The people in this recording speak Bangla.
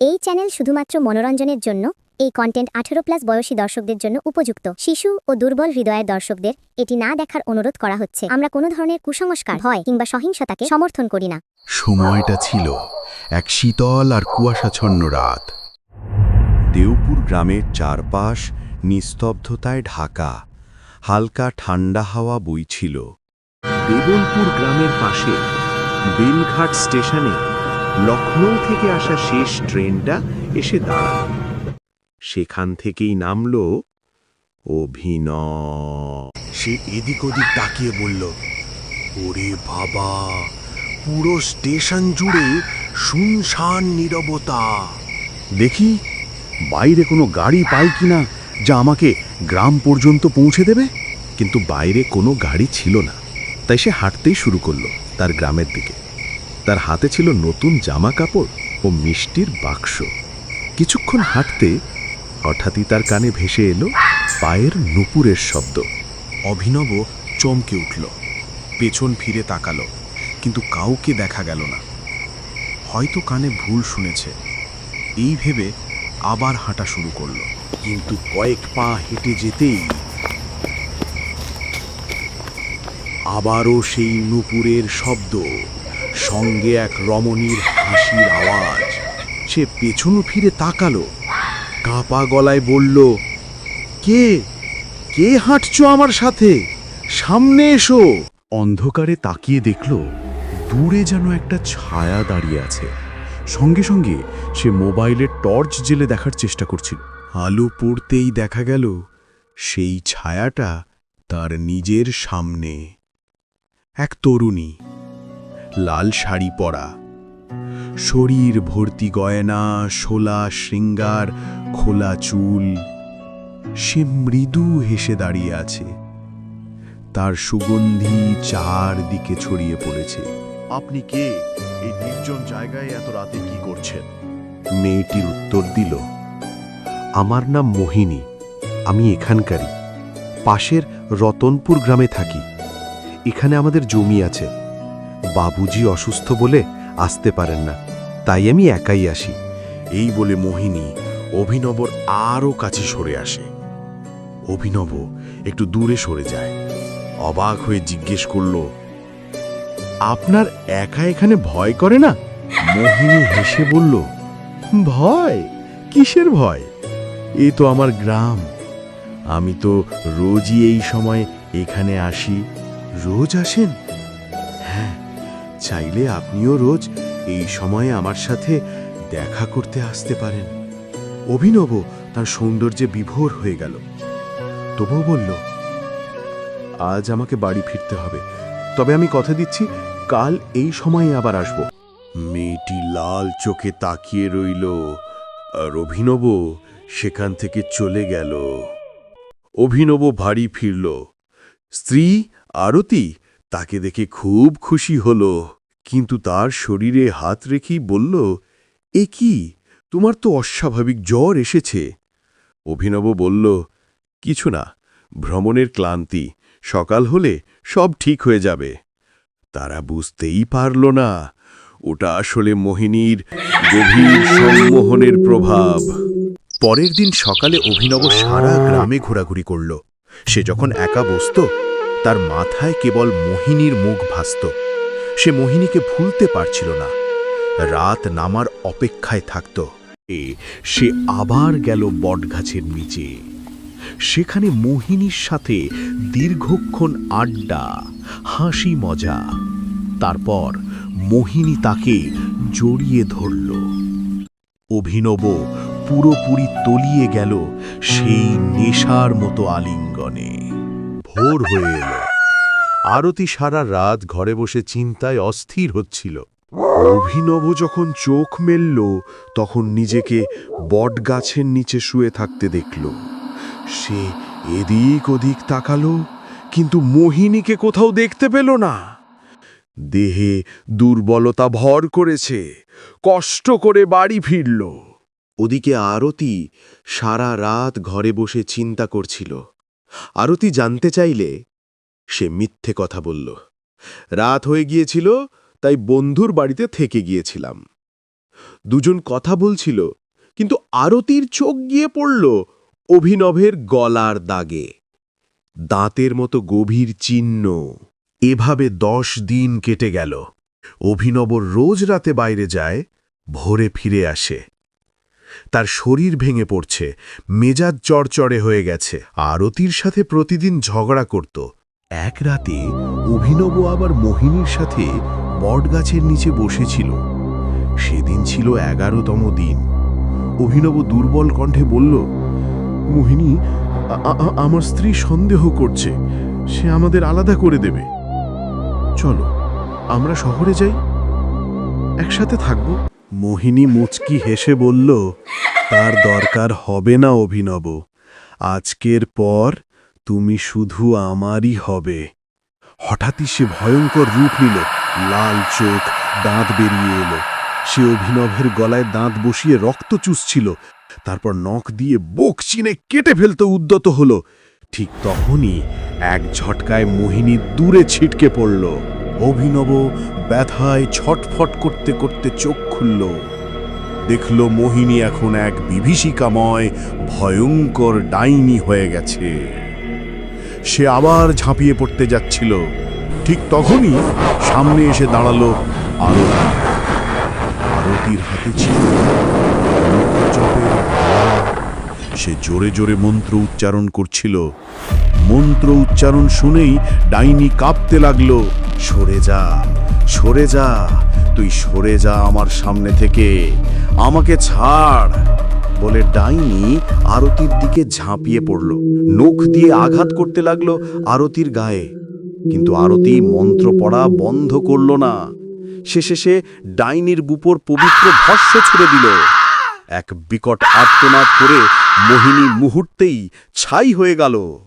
এই চ্যানেল শুধুমাত্র মনোরঞ্জনের জন্য এই কন্টেন্ট আঠেরো প্লাস বয়সী দর্শকদের জন্য উপযুক্ত। শিশু ও দুর্বল হৃদয়ের দর্শকদের এটি না দেখার অনুরোধ করা হচ্ছে। আমরা কোনো ধরনের কুসংস্কার ভয় কিংবা সহিংসতাকে সমর্থন করি না। সময়টা ছিল এক শীতল আর কুয়াশাচ্ছন্ন রাত। দেওপুর গ্রামের চারপাশ নিস্তব্ধতায় ঢাকা। হালকা ঠান্ডা হাওয়া বইছিল। দেবলপুর গ্রামের পাশে বেলঘাট স্টেশনে লখনৌ থেকে আসা শেষ ট্রেনটা এসে দাঁড়াল। সেখান থেকেই নামল অভিনয় সে এদিক ওদিক তাকিয়ে বলল ওরে বাবা পুরো স্টেশন জুড়ে শুনশান নীরবতা। দেখি বাইরে কোনো গাড়ি পাই কিনা যা আমাকে গ্রাম পর্যন্ত পৌঁছে দেবে? কিন্তু বাইরে কোনো গাড়ি ছিল না তাই সে হাঁটতেই শুরু করল তার গ্রামের দিকে। তার হাতে ছিল নতুন জামা কাপড় ও মিষ্টির বাক্স। কিছুক্ষণ হাঁটতে হঠাৎই তার কানে ভেসে এলো পায়ের নুপুরের শব্দ। অভিনব চমকে উঠল। পেছন ফিরে তাকালো, কিন্তু কাউকে দেখা গেল না। হয়তো কানে ভুল শুনেছে। এই ভেবে আবার হাঁটা শুরু করল। কিন্তু কয়েক পা হেঁটে যেতেই আবারও সেই নুপুরের শব্দ। সঙ্গে এক রমণীর হাসির আওয়াজ। সে পেছন ফিরে তাকালো। কাঁপা গলায় বলল, কে? কে হাঁটছো আমার সাথে? সামনে এসো। অন্ধকারে তাকিয়ে দেখল, দূরে যেন একটা ছায়া দাঁড়িয়ে আছে। সঙ্গে সঙ্গে সে মোবাইলের টর্চ জেলে দেখার চেষ্টা করছিল। আলু পড়তেই দেখা গেল, সেই ছায়াটা তার নিজের সামনে। এক তরুণী লাল শাড়ি পরা। শরীর ভর্তি গয়না শোলা শৃঙ্গার খোলা চুল। সে মৃদু হেসে দাঁড়িয়ে আছে। তার সুগন্ধি চারদিকে ছড়িয়ে পড়েছে। আপনি কে? এই নির্জন জায়গায় এত রাতে কি করছেন? মেয়েটির উত্তর দিল আমার নাম মোহিনী। আমি এখানকারই। পাশের রতনপুর গ্রামে থাকি। এখানে আমাদের জমি আছে। বাবুজি অসুস্থ বলে আসতে পারেন না। তাই আমি একাই আসি। এই বলে মোহিনী অভিনবর আরও কাছে সরে আসে। অভিনব একটু দূরে সরে যায়। অবাক হয়ে জিজ্ঞেস করল, আপনার একা এখানে ভয় করে না? মোহিনী হেসে বলল, ভয়? কিসের ভয়? এ তো আমার গ্রাম। আমি তো রোজই এই সময় এখানে আসি। রোজ আসেন? হ্যাঁ। চাইলে আপনিও রোজ এই সময়ে আমার সাথে দেখা করতে আসতে পারেন। অভিনব তার সৌন্দর্যে বিভোর হয়ে গেল। তবুও বলল, আজ আমাকে বাড়ি ফিরতে হবে। তবে আমি কথা দিচ্ছি, কাল এই সময়ে আবার আসব। মেয়েটি লাল চোখে তাকিয়ে রইল, আর অভিনব সেখান থেকে চলে গেল। অভিনব ভারী ফিরল। স্ত্রী, আরতি তাকে দেখে খুব খুশি হল, কিন্তু তার শরীরে হাত রেখেই বলল, এ কি? তোমার তো অস্বাভাবিক জ্বর এসেছে। অভিনব বলল, কিছু না, ভ্রমণের ক্লান্তি, সকাল হলে সব ঠিক হয়ে যাবে। তারা বুঝতেই পারল না, ওটা আসলে মোহিনীর গভীর সম্মোহনের প্রভাব। পরের দিন সকালে অভিনব সারা গ্রামে ঘোরাঘুরি করল। সে যখন একা বসত তার মাথায় কেবল মোহিনীর মুখ ভাসত। সে মোহিনীকে ভুলতে পারছিল না। রাত নামার অপেক্ষায় থাকত। সে আবার গেল বটগাছের নিচে। সেখানে মোহিনীর সাথে দীর্ঘক্ষণ আড্ডা, হাসি মজা। তারপর মোহিনী তাকে জড়িয়ে ধরল। অভিনব, পুরোপুরি তলিয়ে গেল সেই নেশার মতো আলিঙ্গনে। ভোর হয়ে এলো। আরতি সারা রাত ঘরে বসে চিন্তায় অস্থির হচ্ছিল। অভিনব যখন চোখ মেলল, তখন নিজেকে বটগাছের নিচে শুয়ে থাকতে দেখল। সে এদিক ওদিক তাকালো, কিন্তু মোহিনীকে কোথাও দেখতে পেল না। দেহে দুর্বলতা ভর করেছে, কষ্ট করে বাড়ি ফিরল। ওদিকে আরতি সারা রাত ঘরে বসে চিন্তা করছিল। আরতি জানতে চাইলে সে মিথ্যে কথা বলল। রাত হয়ে গিয়েছিল, তাই বন্ধুর বাড়িতে থেকে গিয়েছিলাম। দুজন কথা বলছিল, কিন্তু আরতির চোখ গিয়ে পড়ল অভিনবের গলার দাগে। দাঁতের মতো গভীর চিহ্ন। এভাবে দশ দিন কেটে গেল। অভিনব রোজ রাতে বাইরে যায়, ভোরে ফিরে আসে। তার শরীর ভেঙে পড়ছে, মেজাজ চড়চড়ে হয়ে গেছে। আরতির সাথে প্রতিদিন ঝগড়া করত। এক রাতে অভিনব আবার মোহিনীর সাথে বটগাছের নিচে বসেছিল। সেদিন ছিল এগারোতম দিন। অভিনব দুর্বল কণ্ঠে বলল, মোহিনী আমার স্ত্রী সন্দেহ করছে। সে আমাদের আলাদা করে দেবে। চলো, আমরা শহরে যাই। একসাথে থাকব। মোহিনী মুচকি হেসে বলল, তার দরকার হবে না অভিনব। আজকের পর তুমি শুধু আমারই হবে। হঠাৎই সে ভয়ঙ্কর রূপ নিল, লাল চোখ, দাঁত বেরিয়ে এলো। সে অভিনবের গলায় দাঁত বসিয়ে রক্ত চুষছিল, তারপর নখ দিয়ে বোক চিনে কেটে ফেলতে উদ্যত হলো। ঠিক তখনই এক ঝটকায় মোহিনী দূরে ছিটকে পড়ল। অভিনব ব্যথায় ছটফট করতে করতে চোখ খুলল। দেখল মোহিনী এখন এক বিভীষিকাময়, ভয়ঙ্কর ডাইনি হয়ে গেছে। সে আবার ঝাঁপিয়ে পড়তে যাচ্ছিল। ঠিক তখনই সামনে এসে দাঁড়াল আরতি। আরতির হাতে ছিল সে জোরে জোরে মন্ত্র উচ্চারণ করছিল। মন্ত্র উচ্চারণ শুনেই ডাইনি কাঁপতে লাগল। সরে যা সরে যা, তুই সরে যা আমার সামনে থেকে। আমাকে ছাড় বলে ডাইনি আরতির দিকে ঝাঁপিয়ে পড়ল। নখ দিয়ে আঘাত করতে লাগল আরতির গায়ে। কিন্তু আরতি মন্ত্র পড়া বন্ধ করল না। শেষে সে ডাইনির বুপর পবিত্র ভস্য ছুড়ে দিল। এক বিকট আর্তনাদ করে মোহিনী মুহূর্তেই ছাই হয়ে গেল।